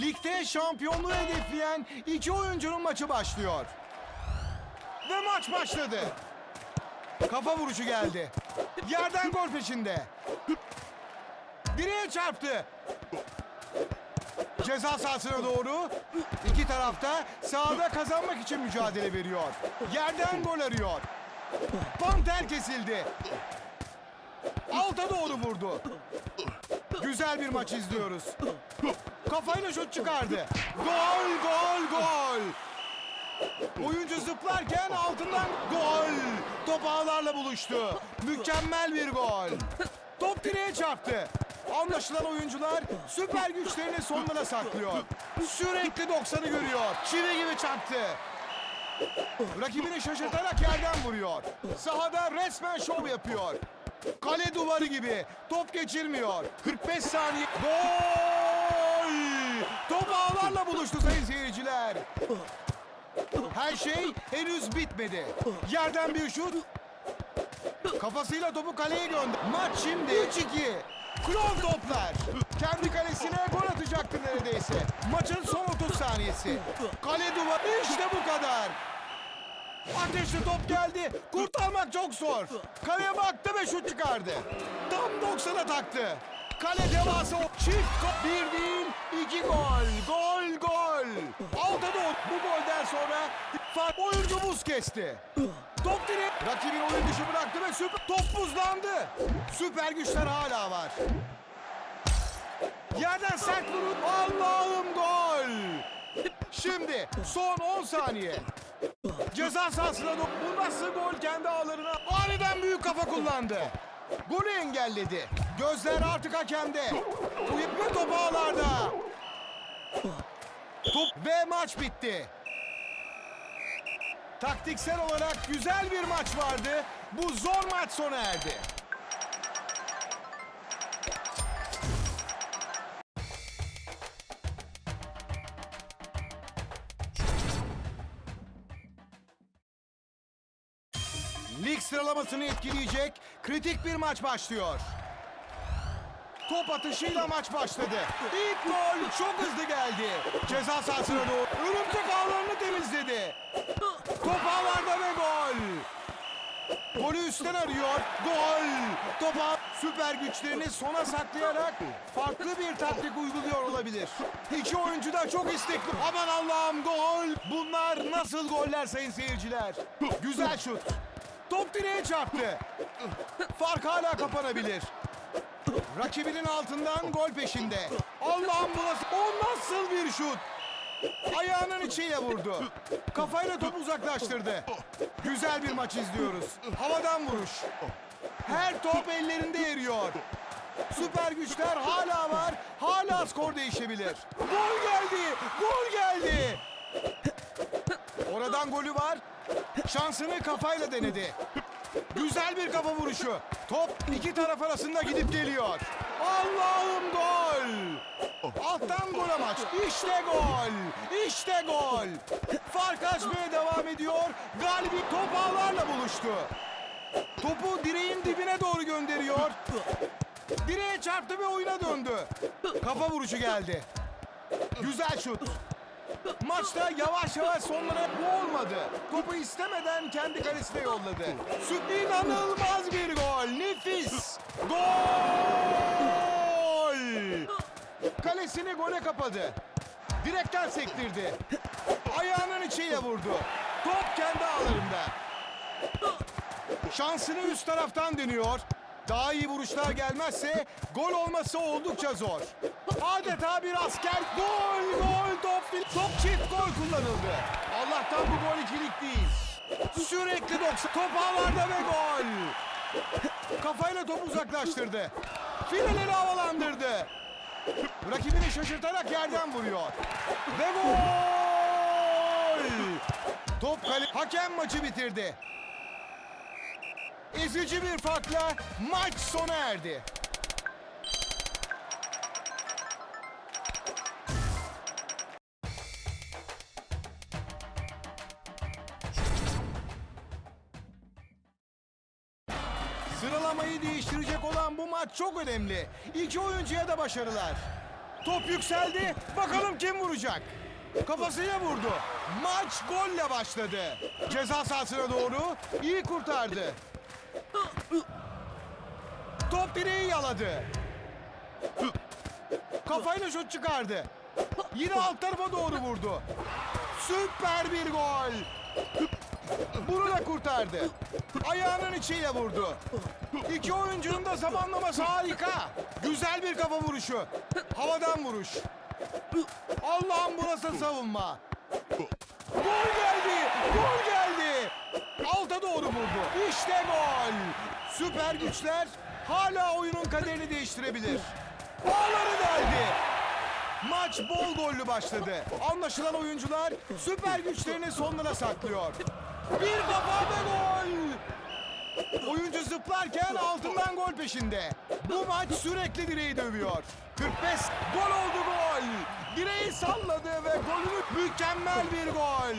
Ligde şampiyonluğu hedefleyen iki oyuncunun maçı başlıyor. Ve maç başladı. Kafa vuruşu geldi. Yerden gol peşinde. Direğe çarptı. Ceza sahasına doğru iki tarafta sahada kazanmak için mücadele veriyor. Yerden gol arıyor. Panter kesildi. Alta doğru vurdu. Güzel bir maç izliyoruz. Kafayla şut çıkardı. Gol, gol, gol. Oyuncu zıplarken altından gol. Top ağlarla buluştu. Mükemmel bir gol. Top direğe çarptı. Anlaşılan oyuncular süper güçlerini sonlara saklıyor. Sürekli 90'ı görüyor. Çivi gibi çarptı. Rakibini şaşırtarak yerden vuruyor. Sahada resmen şov yapıyor. Kale duvarı gibi. Top geçirmiyor. 45 saniye. Gol! Top ağlarla buluştu sayın seyirciler. Her şey henüz bitmedi. Yerden bir şut. Kafasıyla topu kaleye gönder. Maç şimdi 3-2. Klon toplar. Kendi kalesine gol atacaktı neredeyse. Maçın son 30 saniyesi. Kale duvarı işte bu kadar. Ateşli top geldi. Kurtarmak çok zor. Kaleye baktı ve şut çıkardı. Tam 90'a taktı. Kale devası. Çift gol. Bir değil, iki gol. Gol, gol. Alta doğru. Bu golden sonra oyuncu buz kesti. Top direğe. Rakibin oyun dışı bıraktı ve süper. Top buzlandı. Süper güçler hala var. Yerden sert vurup Allah'ım gol. Şimdi son 10 saniye. Ceza sahasına doğru. Bu nasıl gol kendi ağlarına? Aniden büyük kafa kullandı. Golü engelledi. Gözler artık hakemde. Ve top ağlarda. Top ve maç bitti. Taktiksel olarak güzel bir maç vardı. Bu zor maç sona erdi. Sıralamasını etkileyecek kritik bir maç başlıyor. Top atışıyla maç başladı. İlk gol çok hızlı geldi. Ceza sahasına doğru örümcek ağlarını temizledi. Top ağlarda ve gol. Golü üstten arıyor. Gol. Topa süper güçlerini sona saklayarak farklı bir taktik uyguluyor olabilir. İki oyuncu da çok istekli. Aman Allah'ım gol. Bunlar nasıl goller sayın seyirciler? Güzel şut. Top direğe çarptı. Fark hala kapanabilir. Rakibinin altından gol peşinde. Allah'ım bu nasıl, o nasıl bir şut? Ayağının içiyle vurdu. Kafayla topu uzaklaştırdı. Güzel bir maç izliyoruz. Havadan vuruş. Her top ellerinde eriyor. Süper güçler hala var. Hala skor değişebilir. Gol geldi. Gol geldi. Oradan golü var. Şansını kafayla denedi. Güzel bir kafa vuruşu. Top iki taraf arasında gidip geliyor. Allah'ım gol. Alttan gol amaç. İşte gol. İşte gol. Fark açmaya devam ediyor. Galibi top ağlarla buluştu. Topu direğin dibine doğru gönderiyor. Direğe çarptı ve oyuna döndü. Kafa vuruşu geldi. Güzel şut. Maçta yavaş yavaş sonlara bu olmadı. Topu istemeden kendi kalesine yolladı. Süt inanılmaz bir gol. Nefis. Gol. Kalesini gole kapadı. Direkten sektirdi. Ayağının içiyle vurdu. Top kendi ağlarında. Şansını üst taraftan dönüyor. Daha iyi vuruşlar gelmezse gol olması oldukça zor. Adeta bir asker gol gol top top çift gol kullanıldı. Allah'tan bu gol ikilik değil. Sürekli 90 top ağlarda ve gol. Kafayla topu uzaklaştırdı. Fileleri havalandırdı. Rakibini şaşırtarak yerden vuruyor. Ve gol! Top kale... Hakem maçı bitirdi. Ezici bir farkla maç sona erdi. Sıralamayı değiştirecek olan bu maç çok önemli. İki oyuncuya da başarılar. Top yükseldi. Bakalım kim vuracak? Kafasıyla vurdu. Maç golle başladı. Ceza sahasına doğru iyi kurtardı. Top direği yaladı. Kafayla şut çıkardı. Yine alt tarafa doğru vurdu. Süper bir gol. Bunu da kurtardı. Ayağının içiyle vurdu. İki oyuncunun da zamanlaması harika. Güzel bir kafa vuruşu. Havadan vuruş. Allah'ım burası savunma. Gol geldi. Gol geldi. Alta doğru vurdu. İşte gol. Süper güçler hala oyunun kaderini değiştirebilir. Bağları deldi. Maç bol gollü başladı. Anlaşılan oyuncular süper güçlerini sonlara saklıyor. Bir kafa ve gol. Oyuncu zıplarken altından gol peşinde. Bu maç sürekli direği dövüyor. 45 gol oldu gol. Direği salladı ve golünü mükemmel bir gol.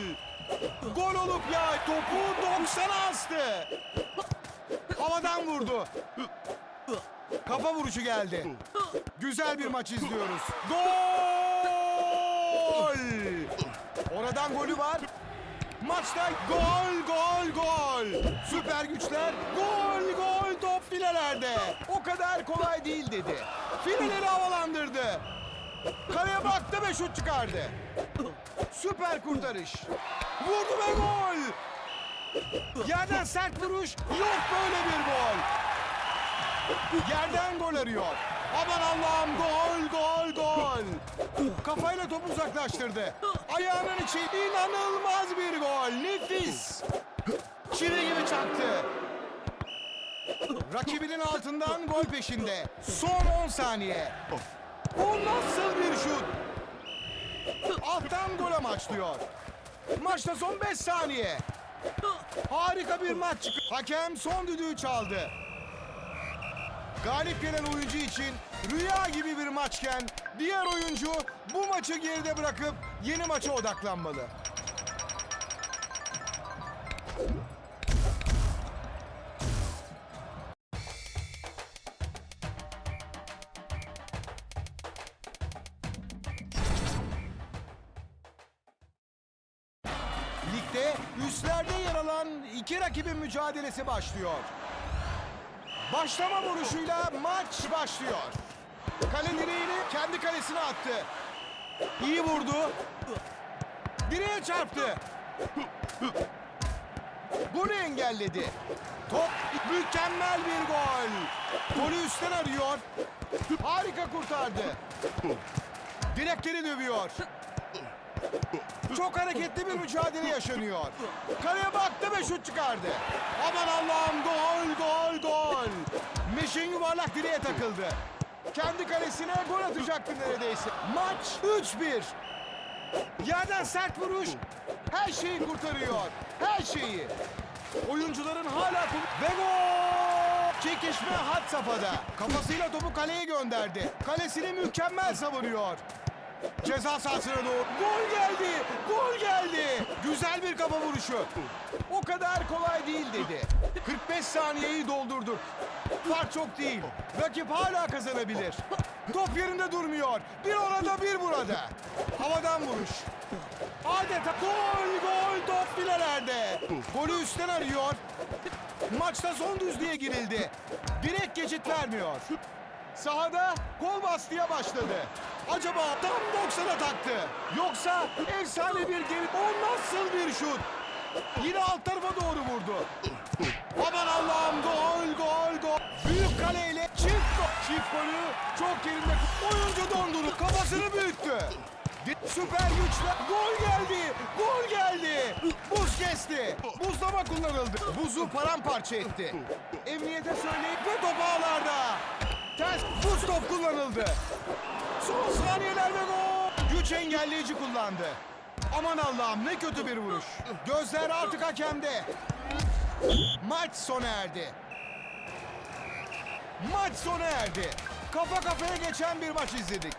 Gol olup ya topu 90'a astı. Havadan vurdu. Kafa vuruşu geldi. Güzel bir maç izliyoruz. Gol! Oradan golü var. Maçta gol, gol, gol. Süper güçler gol, gol top filelerde. O kadar kolay değil dedi. Fileleri havalandırdı. Kaleye baktı ve şut çıkardı. Süper kurtarış. Vurdu ve gol. Yerden sert vuruş yok böyle bir gol. Yerden gol arıyor. Aman Allah'ım gol gol gol. Kafayla topu uzaklaştırdı. Ayağının içi inanılmaz bir gol. Nefis. Çivi gibi çaktı. Rakibinin altından gol peşinde. Son 10 saniye. O nasıl bir şut? Alttan gol amaçlıyor. Maçta son 5 saniye. Harika bir maç. Hakem son düdüğü çaldı. Galip gelen oyuncu için rüya gibi bir maçken diğer oyuncu bu maçı geride bırakıp yeni maça odaklanmalı. Ligde üstlerde yer alan iki rakibin mücadelesi başlıyor. Başlama vuruşuyla maç başlıyor. Kale direğini kendi kalesine attı. İyi vurdu. Direğe çarptı. Golü engelledi. Top mükemmel bir gol. Golü üstten arıyor. Harika kurtardı. Direkleri dövüyor. Çok hareketli bir mücadele yaşanıyor. Kaleye baktı ve şut çıkardı. Aman Allah'ım gol gol gol. Meşin yuvarlak direğe takıldı. Kendi kalesine gol atacaktı neredeyse. Maç 3-1. Yerden sert vuruş her şeyi kurtarıyor. Her şeyi. Oyuncuların hala ve gol! Çekişme had safhada. Kafasıyla topu kaleye gönderdi. Kalesini mükemmel savunuyor. Ceza sahasına doğru. Gol geldi. Gol geldi. Güzel bir kafa vuruşu. O kadar kolay değil dedi. 45 saniyeyi doldurduk. Fark çok değil. Rakip hala kazanabilir. Top yerinde durmuyor. Bir orada bir burada. Havadan vuruş. Adeta gol gol top filelerde. Golü üstten arıyor. Maçta son düzlüğe girildi. Direkt geçit vermiyor. Sahada kol bastıya başladı. Acaba tam 90'a taktı. Yoksa efsane bir geri... O nasıl bir şut? Yine alt tarafa doğru vurdu. Aman Allah'ım gol gol gol. Büyük kaleyle çift gol. Çift golü çok yerinde. Oyuncu dondurup kafasını büyüttü. Süper güçle gol geldi. Gol geldi. Buz kesti. Buzlama kullanıldı. Buzu paramparça etti. Emniyete söyleyip ve top ağlarda. Ters buz top kullanıldı. Son saniyeler ve gol. Güç engelleyici kullandı. Aman Allah'ım ne kötü bir vuruş. Gözler artık hakemde. Maç sona erdi. Maç sona erdi. Kafa kafaya geçen bir maç izledik.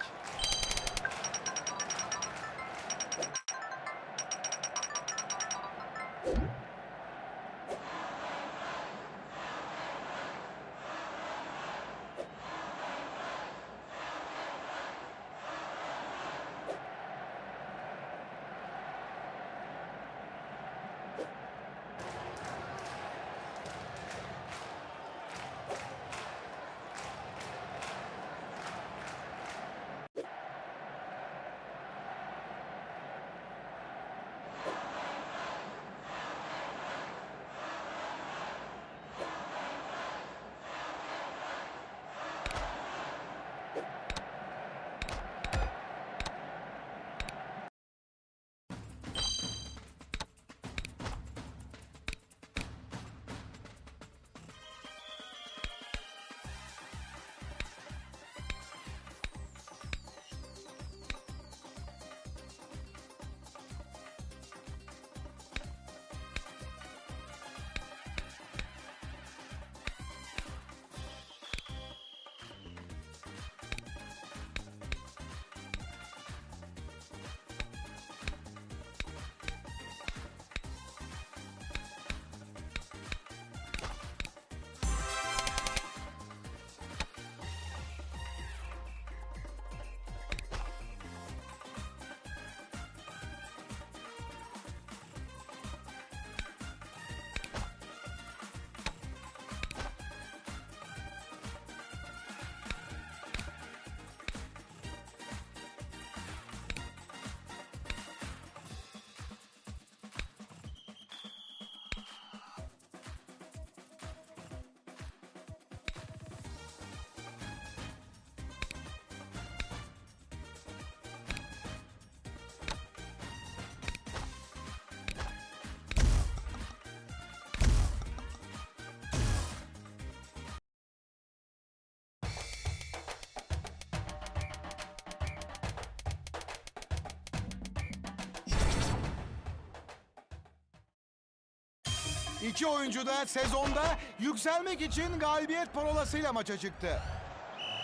İki oyuncu da sezonda yükselmek için galibiyet parolasıyla maça çıktı.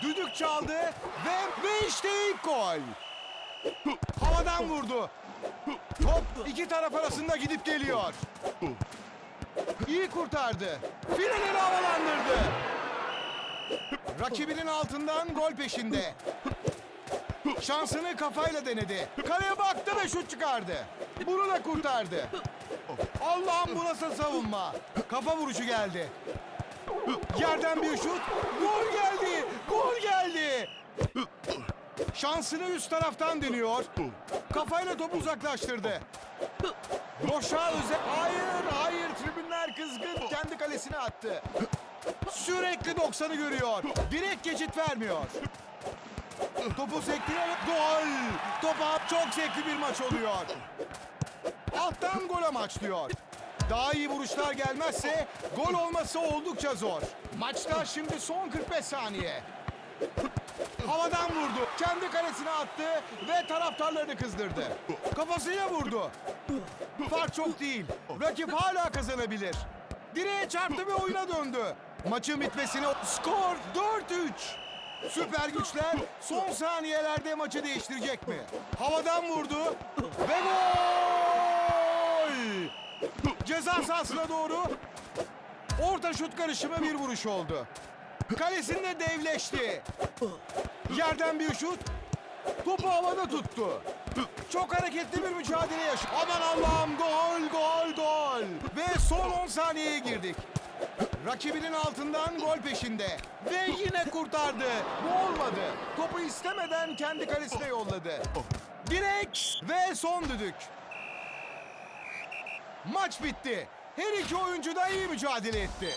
Düdük çaldı ve, ve işte ilk gol. Havadan vurdu. Top iki taraf arasında gidip geliyor. İyi kurtardı. Fileleri havalandırdı. Rakibinin altından gol peşinde. Şansını kafayla denedi. Kaleye baktı ve şut çıkardı. Bunu da kurtardı. Allah'ım bu nasıl savunma. Kafa vuruşu geldi. Yerden bir şut. Gol geldi. Gol geldi. Şansını üst taraftan deniyor. Kafayla topu uzaklaştırdı. Boşa öze... Hayır, hayır. Tribünler kızgın. Kendi kalesine attı. Sürekli 90'ı görüyor. Direkt geçit vermiyor. Topu sektirerek gol. Topa çok zevkli bir maç oluyor. Alttan gol amaçlıyor. Daha iyi vuruşlar gelmezse gol olması oldukça zor. Maçta şimdi son 45 saniye. Havadan vurdu. Kendi kalesine attı ve taraftarlarını kızdırdı. Kafasıyla vurdu. Fark çok değil. Rakip hala kazanabilir. Direğe çarptı ve oyuna döndü. Maçın bitmesine skor 4-3. Süper güçler son saniyelerde maçı değiştirecek mi? Havadan vurdu ve gol! Ceza sahasına doğru orta şut karışımı bir vuruş oldu. Kalesinde devleşti. Yerden bir şut. Topu havada tuttu. Çok hareketli bir mücadele yaşadı. Aman Allah'ım gol gol gol. Ve son 10 saniyeye girdik. Rakibinin altından gol peşinde. Ve yine kurtardı. Bu olmadı. Topu istemeden kendi kalesine yolladı. Direkt ve son düdük. Maç bitti. Her iki oyuncu da iyi mücadele etti.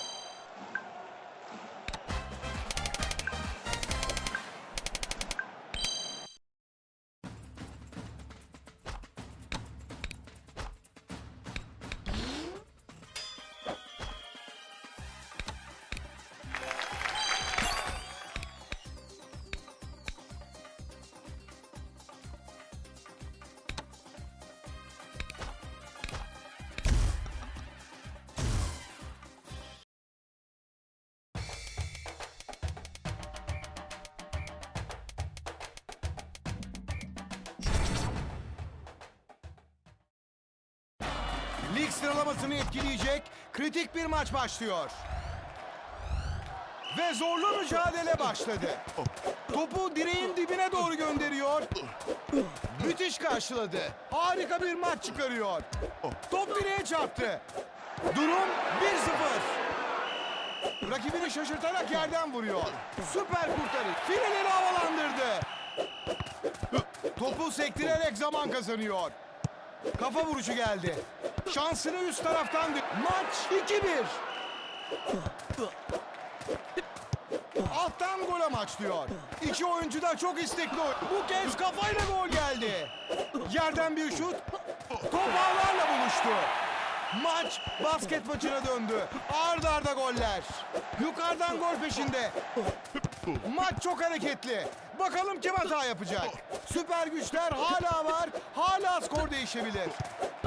Sıralamasını etkileyecek kritik bir maç başlıyor. Ve zorlu mücadele başladı. Topu direğin dibine doğru gönderiyor. Müthiş karşıladı. Harika bir maç çıkarıyor. Top direğe çarptı. Durum 1-0. Rakibini şaşırtarak yerden vuruyor. Süper kurtarış. Fileleri havalandırdı. Topu sektirerek zaman kazanıyor. Kafa vuruşu geldi. Şansını üst taraftan... Maç 2-1. Alttan gol amaçlıyor. İki oyuncu da çok istekli. Bu kez kafayla gol geldi. Yerden bir şut. Top ağlarla buluştu. Maç basket maçına döndü. Arda arda goller. Yukarıdan gol peşinde. Maç çok hareketli. Bakalım kim hata yapacak. Süper güçler hala var. Hala skor değişebilir.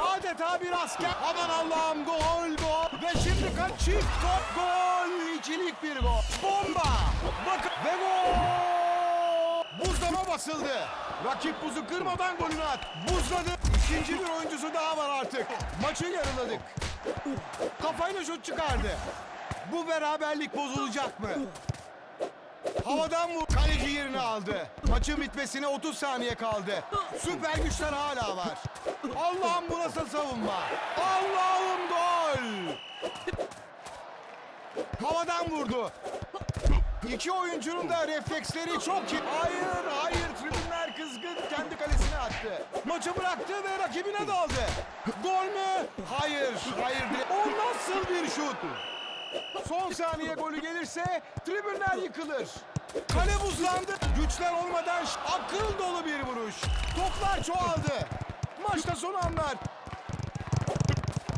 Adeta bir asker. Aman Allah'ım gol gol. Ve şimdi kaç çift gol. Gol. İkilik bir gol. Bomba. Bakın. Ve gol. Buzlama basıldı. Rakip buzu kırmadan golünü at. Buzladı. İkinci bir oyuncusu daha var artık. Maçı yarıladık. Kafayla şut çıkardı. Bu beraberlik bozulacak mı? Havadan vur. Kaleci yerini aldı. Maçın bitmesine 30 saniye kaldı. Süper güçler hala var. Allah'ım bu nasıl savunma? Allah'ım gol. Havadan vurdu. İki oyuncunun da refleksleri çok iyi. Hayır, hayır. Tribünler kızgın. Kendi kalesine attı. Maçı bıraktı ve rakibine daldı. Gol mü? Hayır, hayır. O nasıl bir şut? Son saniye golü gelirse tribünler yıkılır. Kale buzlandı. Güçler olmadan akıl dolu bir vuruş. Toplar çoğaldı. Maçta son anlar.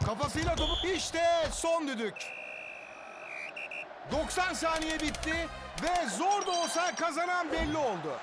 Kafasıyla topu... İşte son düdük. 90 saniye bitti ve zor da olsa kazanan belli oldu.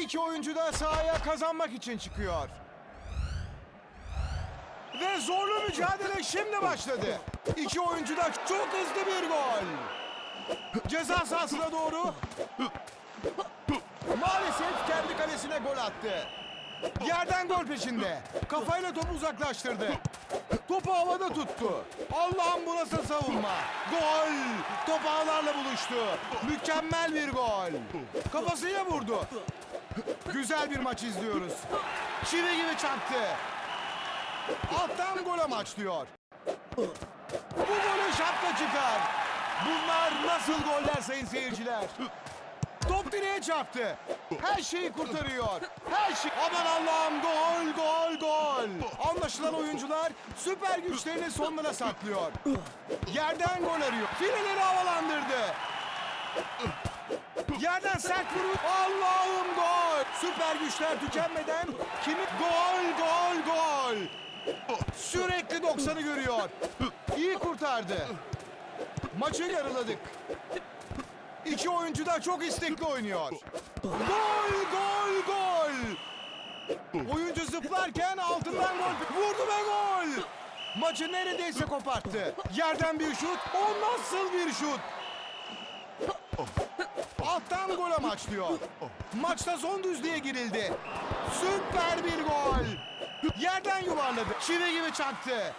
İki oyuncu da sahaya kazanmak için çıkıyor. Ve zorlu mücadele şimdi başladı. İki oyuncu da çok hızlı bir gol. Ceza sahasına doğru. Maalesef kendi kalesine gol attı. Yerden gol peşinde. Kafayla topu uzaklaştırdı. Topu havada tuttu. Allah'ım bu nasıl savunma. Gol. Top ağlarla buluştu. Mükemmel bir gol. Kafasıyla vurdu. Güzel bir maç izliyoruz. Çivi gibi çaktı. Alttan gol amaçlıyor. Bu golü şapka çıkar. Bunlar nasıl goller sayın seyirciler? Top direğe çarptı. Her şeyi kurtarıyor. Her şey. Aman Allah'ım gol gol gol. Anlaşılan oyuncular süper güçlerini sonlara saklıyor. Yerden gol arıyor. Fileleri havalandırdı. Yerden sert vuruş. Allah'ım gol. Süper güçler tükenmeden kimi gol gol gol. Sürekli 90'ı görüyor. İyi kurtardı. Maçı yarıladık. İki oyuncu da çok istekli oynuyor. Gol gol gol. Oyuncu zıplarken altından gol vurdu ve gol. Maçı neredeyse koparttı. Yerden bir şut. O nasıl bir şut? Alttan gol amaçlıyor. Maçta son düzlüğe girildi. Süper bir gol. Yerden yuvarladı. Çivi gibi çaktı.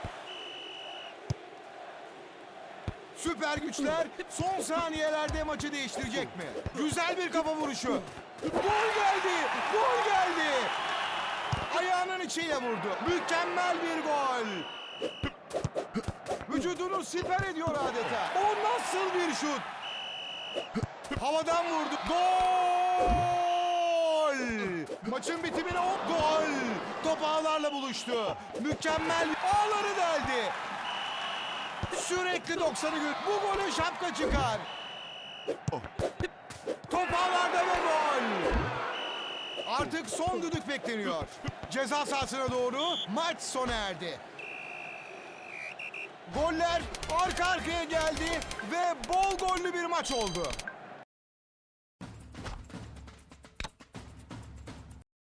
Süper güçler son saniyelerde maçı değiştirecek mi? Güzel bir kafa vuruşu. Gol geldi. Gol geldi. Ayağının içiyle vurdu. Mükemmel bir gol. Vücudunu siper ediyor adeta. O nasıl bir şut? Havadan vurdu. Gol! Maçın bitimine o gol. Top ağlarla buluştu. Mükemmel ağları deldi. Sürekli 90'ı gör. Bu golü şapka çıkar. Top ağlarda ve gol. Artık son düdük bekleniyor. Ceza sahasına doğru maç sona erdi. Goller arka arkaya geldi ve bol gollü bir maç oldu.